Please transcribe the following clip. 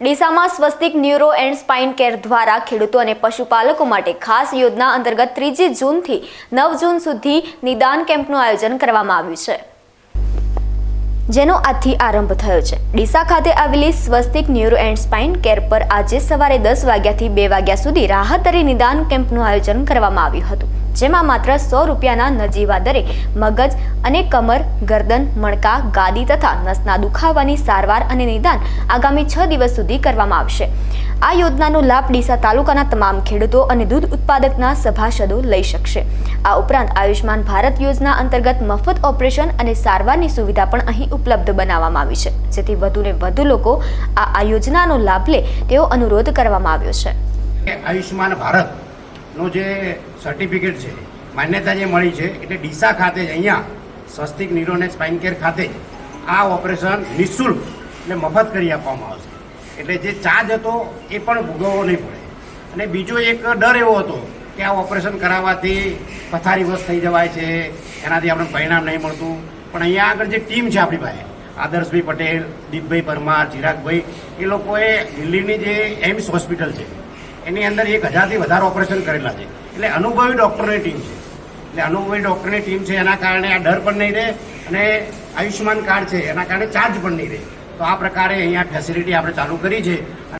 ડીસામાં Swastik neuro and spine care દ્વારા ખેડૂતો અને પશુપાલકો માટે ખાસ યોજના અંતર્ગત ત્રીજી જૂનથી નવ જૂન સુધી નિદાન કેમ્પનું આયોજન કરવામાં આવ્યું છે. જેનો આજથી આરંભ થયો છે. ડીસા ખાતે આવેલી Swastik neuro and spine care પર આજે સવારે દસ વાગ્યાથી બે વાગ્યા સુધી રાહતરી નિદાન કેમ્પનું આયોજન કરવામાં આવ્યું હતું. જેમાં માત્ર સો રૂપિયાના નજીવા દરે મગજ અને કમર, ગરદન, મણકા, ગાદી તથા નસના દુખાવાની સારવાર અને નિદાન આગામી છ દિવસ સુધી કરવામાં આવશે. આ યોજનાનો લાભ ડીસા તાલુકાના તમામ ખેડૂતો અને દૂધ ઉત્પાદકના સભાસદો લઈ શકશે. આ ઉપરાંત આયુષ્માન ભારત યોજના અંતર્ગત મફત ઓપરેશન અને સારવારની સુવિધા પણ અહીં ઉપલબ્ધ બનાવવામાં આવી છે. જેથી વધુને વધુ લોકો આ યોજનાનો લાભ લે તેવો અનુરોધ કરવામાં આવ્યો છે. આયુષ્યમાન ભારતનું જે સર્ટિફિકેટ છે, માન્યતા જે મળી છે, એટલે ડીસા ખાતે જ અહીંયા સ્વસ્તિક નિરોને સ્પાઇન કેર ખાતે જ આ ઓપરેશન નિઃશુલ્ક એટલે મફત કરી આપવામાં આવશે. એટલે જે ચાર્જ હતો એ પણ ભોગવવો નહીં પડે. અને બીજો એક ડર એવો હતો કે આ ઓપરેશન કરાવવાથી પથારીવશ થઈ જવાય છે, એનાથી આપણે પરિણામ નહીં મળતું. પણ અહીંયા આગળ જે ટીમ છે આપણી પાસે, આદર્શભાઈ પટેલ, દીપભાઈ પરમાર, ચિરાગભાઈ, એ લોકોએ દિલ્હીની જે એમ્સ હોસ્પિટલ છે એની અંદર એક હજારથી વધારે ઓપરેશન કરેલા છે. એટલે અનુભવી ડૉક્ટરની ટીમ છે. એટલે અનુભવી ડૉક્ટરની ટીમ છે, એના કારણે આ ડર પણ નહીં રહે અને આયુષ્યમાન કાર્ડ છે, એના કારણે ચાર્જ પણ નહીં રહે. તો આ પ્રકારે અહીંયા ફેસિલિટી આપણે ચાલુ કરી છે.